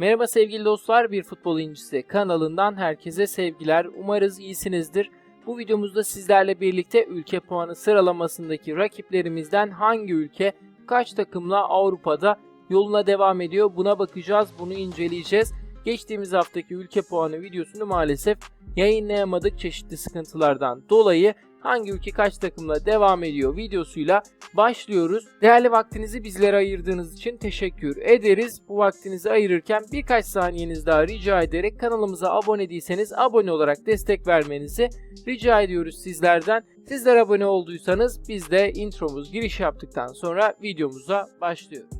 Merhaba sevgili dostlar, Bir Futbol İncisi kanalından herkese sevgiler. Umarız iyisinizdir. Bu videomuzda sizlerle birlikte ülke puanı sıralamasındaki rakiplerimizden hangi ülke kaç takımla Avrupa'da yoluna devam ediyor buna bakacağız, bunu inceleyeceğiz. Geçtiğimiz haftaki ülke puanı videosunu maalesef yayınlayamadık çeşitli sıkıntılardan dolayı hangi ülke kaç takımla devam ediyor videosuyla başlıyoruz. Değerli vaktinizi bizlere ayırdığınız için teşekkür ederiz. Bu vaktinizi ayırırken birkaç saniyeniz daha rica ederek kanalımıza abone değilseniz abone olarak destek vermenizi rica ediyoruz sizlerden. Sizler abone olduysanız biz de intromuz giriş yaptıktan sonra videomuza başlıyoruz.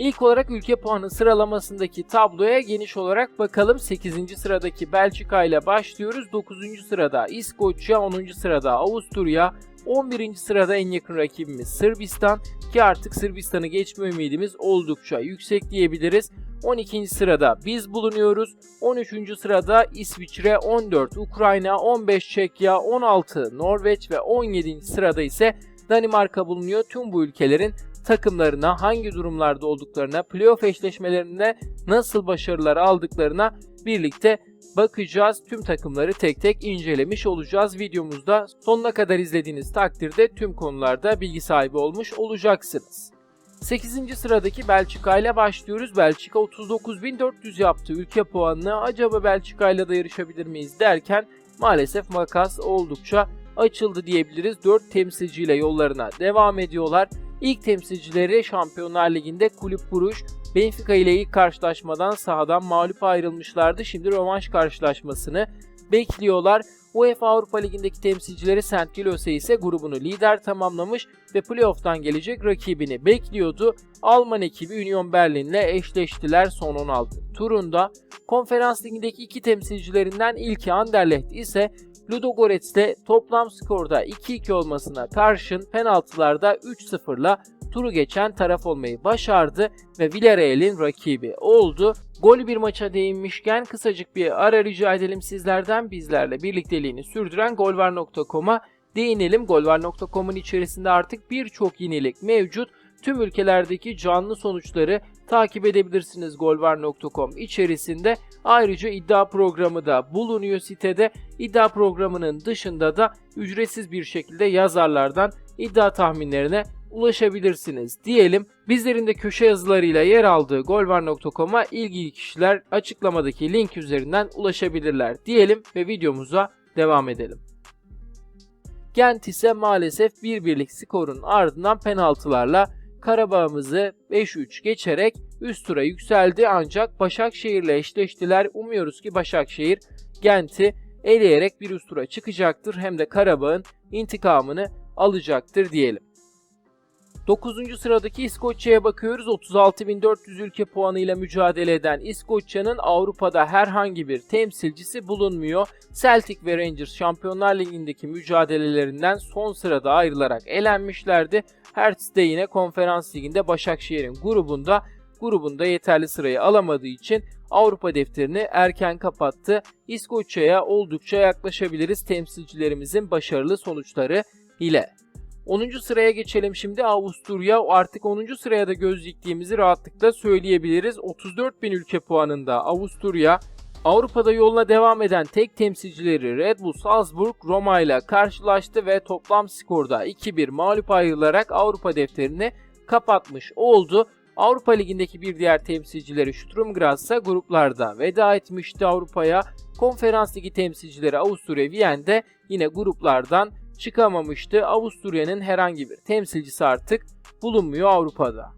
İlk olarak ülke puanı sıralamasındaki tabloya geniş olarak bakalım. 8. sıradaki Belçika ile başlıyoruz. 9. sırada İskoçya, 10. sırada Avusturya, 11. sırada en yakın rakibimiz Sırbistan ki artık Sırbistan'ı geçme ümidimiz oldukça yüksek diyebiliriz. 12. sırada biz bulunuyoruz. 13. sırada İsviçre, 14 Ukrayna, 15 Çekya, 16 Norveç ve 17. sırada ise Danimarka bulunuyor. Tüm bu ülkelerin takımlarına hangi durumlarda olduklarına, playoff eşleşmelerinde nasıl başarılar aldıklarına birlikte bakacağız. Tüm takımları tek tek incelemiş olacağız videomuzda. Sonuna kadar izlediğiniz takdirde tüm konularda bilgi sahibi olmuş olacaksınız. 8. sıradaki Belçika ile başlıyoruz. Belçika 39.400 yaptı ülke puanını. Acaba Belçika ile de yarışabilir miyiz derken maalesef makas oldukça açıldı diyebiliriz. 4 temsilciyle yollarına devam ediyorlar. İlk temsilcileri Şampiyonlar Ligi'nde Kulüp Buruş, Benfica ile ilk karşılaşmadan sahadan mağlup ayrılmışlardı. Şimdi rövanş karşılaşmasını bekliyorlar. UEFA Avrupa Ligi'ndeki temsilcileri St. Gilloise ise grubunu lider tamamlamış ve playoff'tan gelecek rakibini bekliyordu. Alman ekibi Union Berlin'le eşleştiler son 16 turunda. Konferans ligindeki iki temsilcilerinden ilki Anderlecht ise Ludogorets'te toplam skorda 2-2 olmasına karşın penaltılarda 3-0'la turu geçen taraf olmayı başardı ve Villarreal'in rakibi oldu. Gol bir maça değinmişken kısacık bir ara rica edelim sizlerden bizlerle birlikteliğini sürdüren golvar.com'a değinelim. Golvar.com'un içerisinde artık birçok yenilik mevcut. Tüm ülkelerdeki canlı sonuçları takip edebilirsiniz golvar.com içerisinde. Ayrıca iddia programı da bulunuyor sitede. İddia programının dışında da ücretsiz bir şekilde yazarlardan iddia tahminlerine ulaşabilirsiniz diyelim. Bizlerin de köşe yazılarıyla yer aldığı golvar.com'a ilgili kişiler açıklamadaki link üzerinden ulaşabilirler diyelim ve videomuza devam edelim. Gent ise maalesef bir birlik skorun ardından penaltılarla Karabağ'ımızı 5-3 geçerek üst tura yükseldi ancak Başakşehir'le eşleştiler. Umuyoruz ki Başakşehir Gent'i eleyerek bir üst tura çıkacaktır hem de Karabağ'ın intikamını alacaktır diyelim. 9. sıradaki İskoçya'ya bakıyoruz. 36.400 ülke puanıyla mücadele eden İskoçya'nın Avrupa'da herhangi bir temsilcisi bulunmuyor. Celtic ve Rangers Şampiyonlar Ligi'ndeki mücadelelerinden son sırada ayrılarak elenmişlerdi. Hertz de yine Konferans Ligi'nde Başakşehir'in grubunda grubunda yeterli sırayı alamadığı için Avrupa defterini erken kapattı. İskoçya'ya oldukça yaklaşabiliriz temsilcilerimizin başarılı sonuçları ile. 10. sıraya geçelim şimdi Avusturya artık 10. sıraya da göz diktiğimizi rahatlıkla söyleyebiliriz. 34.000 ülke puanında Avusturya Avrupa'da yoluna devam eden tek temsilcileri Red Bull Salzburg Roma ile karşılaştı ve toplam skorda 2-1 mağlup ayrılarak Avrupa defterini kapatmış oldu. Avrupa Ligi'ndeki bir diğer temsilcileri Sturm Graz ise gruplarda veda etmişti Avrupa'ya. Konferans Ligi temsilcileri Avusturya Viyen'de yine gruplardan çıkamamıştı. Avusturya'nın herhangi bir temsilcisi artık bulunmuyor Avrupa'da.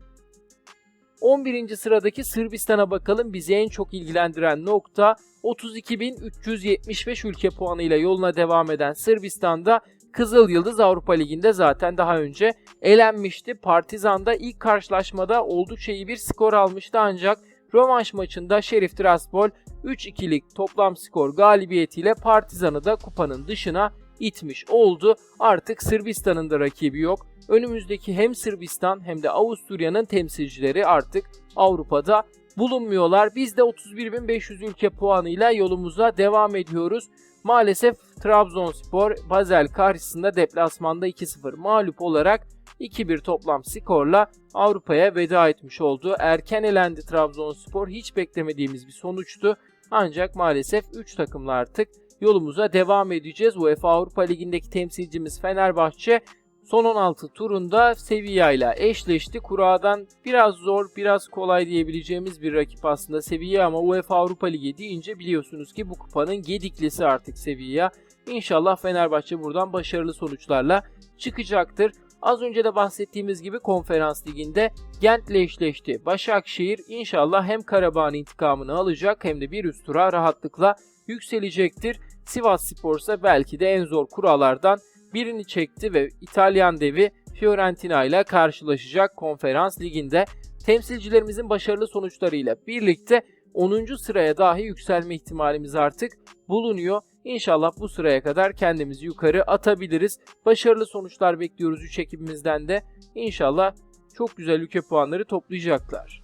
11. sıradaki Sırbistan'a bakalım. Bizi en çok ilgilendiren nokta 32.375 ülke puanıyla yoluna devam eden Sırbistan'da Kızıl Yıldız Avrupa Ligi'nde zaten daha önce elenmişti. Partizan'da ilk karşılaşmada oldukça iyi bir skor almıştı ancak rövanş maçında Şerif Tiraspol 3-2'lik toplam skor galibiyetiyle Partizan'ı da kupanın dışına itmiş oldu. Artık Sırbistan'ın da rakibi yok. Önümüzdeki hem Sırbistan hem de Avusturya'nın temsilcileri artık Avrupa'da bulunmuyorlar. Biz de 31.500 ülke puanıyla yolumuza devam ediyoruz. Maalesef Trabzonspor Basel karşısında deplasmanda 2-0 mağlup olarak 2-1 toplam skorla Avrupa'ya veda etmiş oldu. Erken elendi Trabzonspor. Hiç beklemediğimiz bir sonuçtu. Ancak maalesef 3 takımla artık yolumuza devam edeceğiz. UEFA Avrupa Ligi'ndeki temsilcimiz Fenerbahçe son 16 turunda Sevilla ile eşleşti. Kura'dan biraz zor, biraz kolay diyebileceğimiz bir rakip aslında Sevilla ama UEFA Avrupa Ligi deyince biliyorsunuz ki bu kupanın gediklisi artık Sevilla. İnşallah Fenerbahçe buradan başarılı sonuçlarla çıkacaktır. Az önce de bahsettiğimiz gibi konferans liginde Gent'le eşleşti. Başakşehir inşallah hem Karabağ'ın intikamını alacak hem de bir üst tura rahatlıkla yükselecektir. Sivas Spor ise belki de en zor kurallardan birini çekti ve İtalyan devi Fiorentina ile karşılaşacak konferans liginde. Temsilcilerimizin başarılı sonuçlarıyla birlikte 10. sıraya dahi yükselme ihtimalimiz artık bulunuyor. İnşallah bu sıraya kadar kendimizi yukarı atabiliriz. Başarılı sonuçlar bekliyoruz 3 ekibimizden de. İnşallah çok güzel ülke puanları toplayacaklar.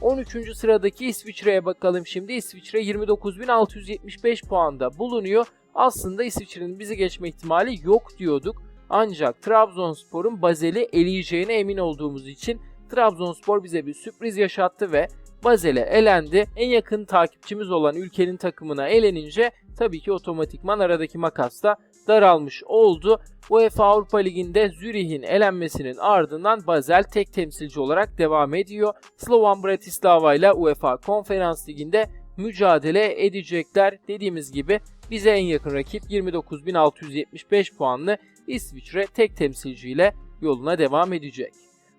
13. sıradaki İsviçre'ye bakalım şimdi. İsviçre 29.675 puanda bulunuyor. Aslında İsviçre'nin bizi geçme ihtimali yok diyorduk. Ancak Trabzonspor'un Bazel'i eleyeceğine emin olduğumuz için Trabzonspor bize bir sürpriz yaşattı ve Bazel'e elendi. En yakın takipçimiz olan ülkenin takımına elenince tabii ki otomatikman aradaki makas da daralmış oldu. UEFA Avrupa Ligi'nde Zürih'in elenmesinin ardından Basel tek temsilci olarak devam ediyor. Slovan Bratislava ile UEFA Konferans Ligi'nde mücadele edecekler. Dediğimiz gibi bize en yakın rakip 29.675 puanlı İsviçre tek temsilciyle yoluna devam edecek.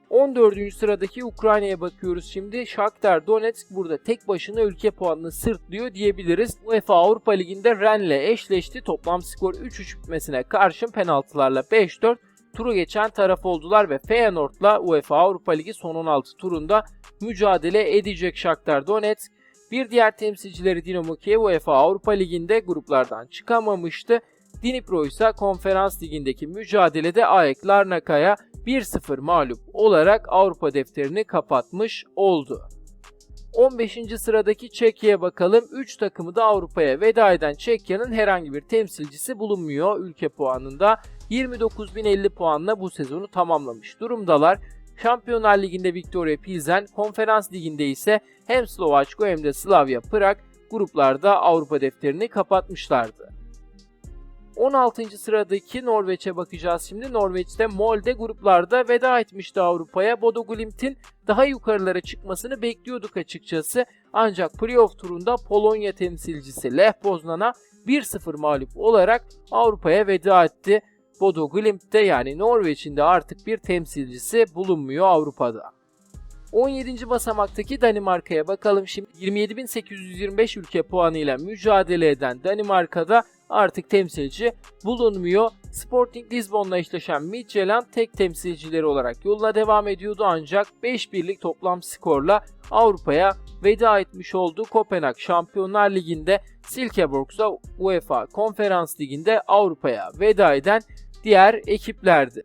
14. sıradaki Ukrayna'ya bakıyoruz şimdi. Shakhtar Donetsk burada tek başına ülke puanını sırtlıyor diyebiliriz. UEFA Avrupa Ligi'nde Rennes'le eşleşti. Toplam skor 3-3 bitmesine karşın penaltılarla 5-4 turu geçen taraf oldular ve Feyenoord'la UEFA Avrupa Ligi son 16 turunda mücadele edecek Shakhtar Donetsk. Bir diğer temsilcileri Dinamo Kiev UEFA Avrupa Ligi'nde gruplardan çıkamamıştı. Dnipro ise konferans ligindeki mücadelede AEK Larnaka'ya 1-0 mağlup olarak Avrupa defterini kapatmış oldu. 15. sıradaki Çekya'ya bakalım. 3 takımı da Avrupa'ya veda eden Çekya'nın herhangi bir temsilcisi bulunmuyor ülke puanında. 29.050 puanla bu sezonu tamamlamış durumdalar. Şampiyonlar Ligi'nde Victoria Pilsen, Konferans Ligi'nde ise hem Slovaçko hem de Slavia Prag gruplarda Avrupa defterini kapatmışlardı. 16. sıradaki Norveç'e bakacağız şimdi. Norveç'te Molde gruplarda veda etmişti Avrupa'ya. Bodo Glimt'in daha yukarılara çıkmasını bekliyorduk açıkçası. Ancak playoff turunda Polonya temsilcisi Lech Poznan'a 1-0 mağlup olarak Avrupa'ya veda etti. Bodo Glimt'te yani Norveç'in de artık bir temsilcisi bulunmuyor Avrupa'da. 17. basamaktaki Danimarka'ya bakalım şimdi. 27.825 ülke puanıyla mücadele eden Danimarka'da artık temsilci bulunmuyor. Sporting Lisbon'la eşleşen Midtjylland tek temsilcileri olarak yoluna devam ediyordu ancak 5 birlik toplam skorla Avrupa'ya veda etmiş oldu. Kopenhag Şampiyonlar Ligi'nde Silkeborg'sa UEFA Konferans Ligi'nde Avrupa'ya veda eden diğer ekiplerdi.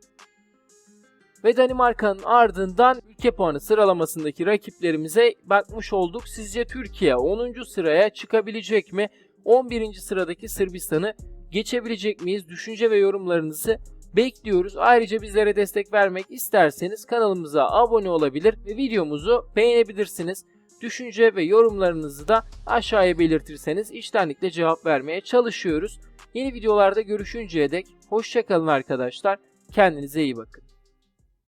Ve Danimarka'nın ardından ülke puanı sıralamasındaki rakiplerimize bakmış olduk. Sizce Türkiye 10. sıraya çıkabilecek mi? 11. sıradaki Sırbistan'ı geçebilecek miyiz? Düşünce ve yorumlarınızı bekliyoruz. Ayrıca bizlere destek vermek isterseniz kanalımıza abone olabilir ve videomuzu beğenebilirsiniz. Düşünce ve yorumlarınızı da aşağıya belirtirseniz içtenlikle cevap vermeye çalışıyoruz. Yeni videolarda görüşünceye dek hoşçakalın arkadaşlar. Kendinize iyi bakın.